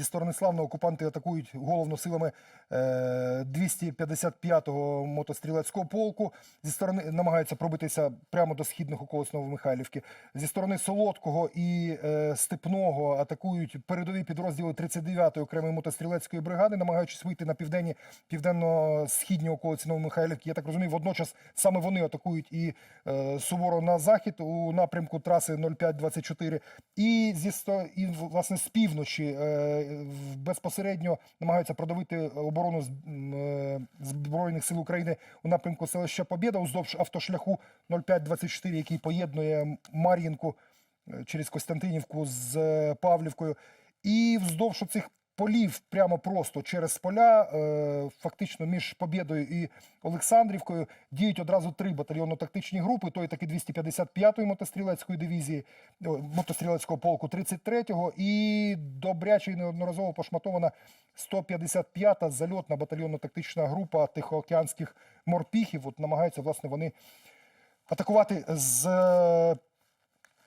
Зі сторони славного окупанти атакують головно силами е, 255-го мотострілецького полку. Зі сторони намагаються пробитися прямо до східних околиць Новомихайлівки. Зі сторони Солодкого і е, Степного атакують передові підрозділи 39-ї окремої мотострілецької бригади, намагаючись вийти на південні південно-східні околиці Новомихайлівки. Я так розумію, водночас саме вони атакують і е, суворо на захід у напрямку траси 0524 і зі сто- і власне з півночі е, безпосередньо намагаються продавити оборону е, збройних сил України у напрямку селища Побєда уздовж автошляху 0524, який поєднує Мар'їнку е, через Костянтинівку з е, Павлівкою, і вздовж цих полів прямо просто через поля, е, фактично між Побєдою і Олександрівкою, діють одразу три батальйонно-тактичні групи: той таки 255-ї мотострілецької дивізії, о, мотострілецького полку 33-го і добряче і неодноразово пошматована 155-та зальотна батальйонно-тактична група тихоокеанських морпіхів. От намагаються власне вони атакувати з е,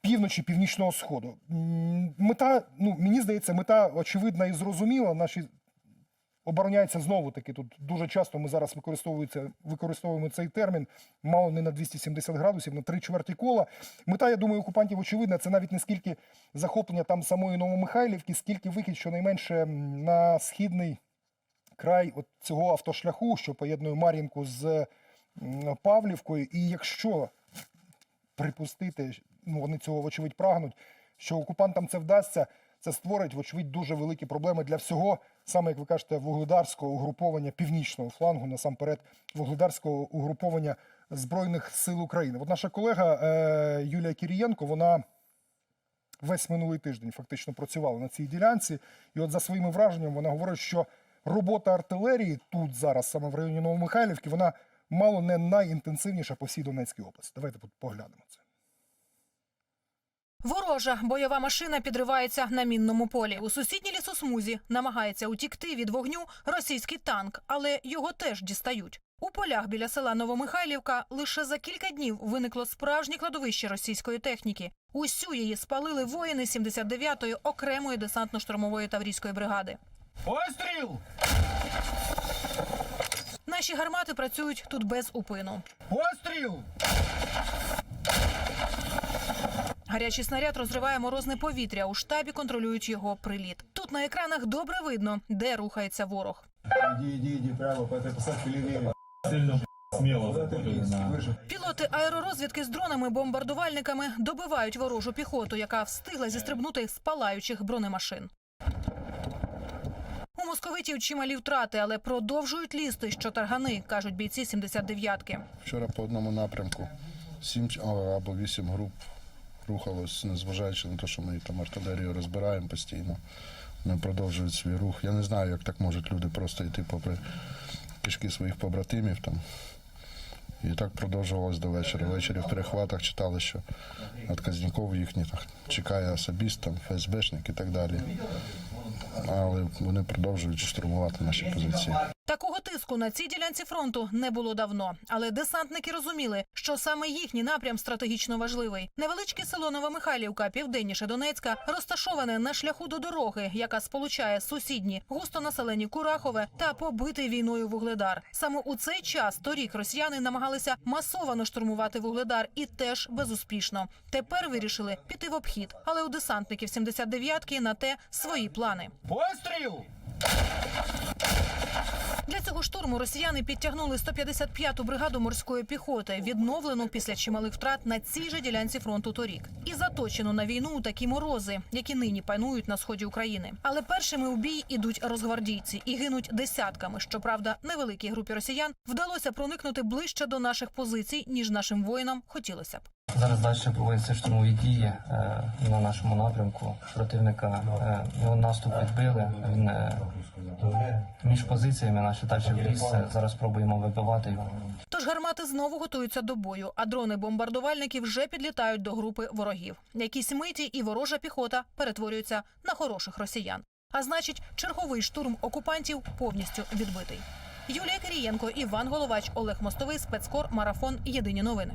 півночі північного сходу. Мета, ну мені здається, мета очевидна і зрозуміла. Наші обороняються знову таки. Тут дуже часто ми зараз використовується, використовуємо цей термін, мало не на 270 градусів, на три чверті кола. Мета, я думаю, окупантів очевидна. Це навіть не скільки захоплення там самої Новомихайлівки, скільки вихід щонайменше на східний край от цього автошляху, що поєднує Мар'їнку з Павлівкою. І якщо припустити, ну вони цього вочевидь прагнуть, що окупантам це вдасться, це створить, вочевидь, дуже великі проблеми для всього, саме як ви кажете, вугледарського угруповання північного флангу, насамперед вугледарського угруповання Збройних сил України. От наша колега е, Юлія Кірієнко, вона весь минулий тиждень фактично працювала на цій ділянці. І от за своїми враженнями вона говорить, що робота артилерії тут зараз, саме в районі Новомихайлівки, вона мало не найінтенсивніша по всій Донецькій області. Давайте по- поглянемо це. Ворожа бойова машина підривається на мінному полі. У сусідній лісосмузі намагається утікти від вогню російський танк, але його теж дістають. У полях біля села Новомихайлівка лише за кілька днів виникло справжнє кладовище російської техніки. Усю її спалили воїни 79-ї окремої десантно-штурмової таврійської бригади. Постріл! Наші гармати працюють тут без упину. Постріл! Гарячий снаряд розриває морозне повітря. У штабі контролюють його приліт. Тут на екранах добре видно, де рухається ворог. Иди, иди, иди прямо по этой посадке левее. сильно смело Вот это заходили есть, на выше. Пілоти аеророзвідки з дронами-бомбардувальниками добивають ворожу піхоту, яка встигла зістрибнути з палаючих бронемашин. У московитів чималі втрати, але продовжують лізти, що таргани, кажуть бійці 79-ки. Вчора по одному напрямку сім ч- а, або вісім груп рухалось, незважаючи на те, що ми там артилерію розбираємо постійно. Вони продовжують свій рух. Я не знаю, як так можуть люди просто йти попри кишки своїх побратимів там. І так продовжувалось до вечора. Ввечері в перехватах читали, що отказників їхніх чекає особіст, там, ФСБшник і так далі. Але вони продовжують штурмувати наші позиції. Такого тиску на цій ділянці фронту не було давно, але десантники розуміли, що саме їхній напрям стратегічно важливий. Невеличке село Новомихайлівка, південніше Донецька, розташоване на шляху до дороги, яка сполучає сусідні густонаселені Курахове та побитий війною вугледар. Саме у цей час торік росіяни намагалися масово штурмувати вугледар і теж безуспішно. Тепер вирішили піти в обхід, але у десантників 79-ки на те свої плани. Постріл! Для цього штурму росіяни підтягнули 155-ту бригаду морської піхоти, відновлену після чималих втрат на цій же ділянці фронту торік, і заточену на війну у такі морози, які нині панують на сході України. Але першими у бій ідуть розгвардійці і гинуть десятками. Щоправда, невеликій групі росіян вдалося проникнути ближче до наших позицій, ніж нашим воїнам хотілося б. Зараз далі проводяться штурмові дії е, на нашому напрямку. Противника е, його наступ відбили. Він е, між позиціями наші далі в ліс. Е, Зараз спробуємо вибивати його. Тож гармати знову готуються до бою, а дрони бомбардувальники вже підлітають до групи ворогів. Якісь миті і ворожа піхота перетворюється на хороших росіян. А значить, черговий штурм окупантів повністю відбитий. Юлія Кирієнко, Іван Головач, Олег Мостовий, спецкор, марафон. Єдині новини.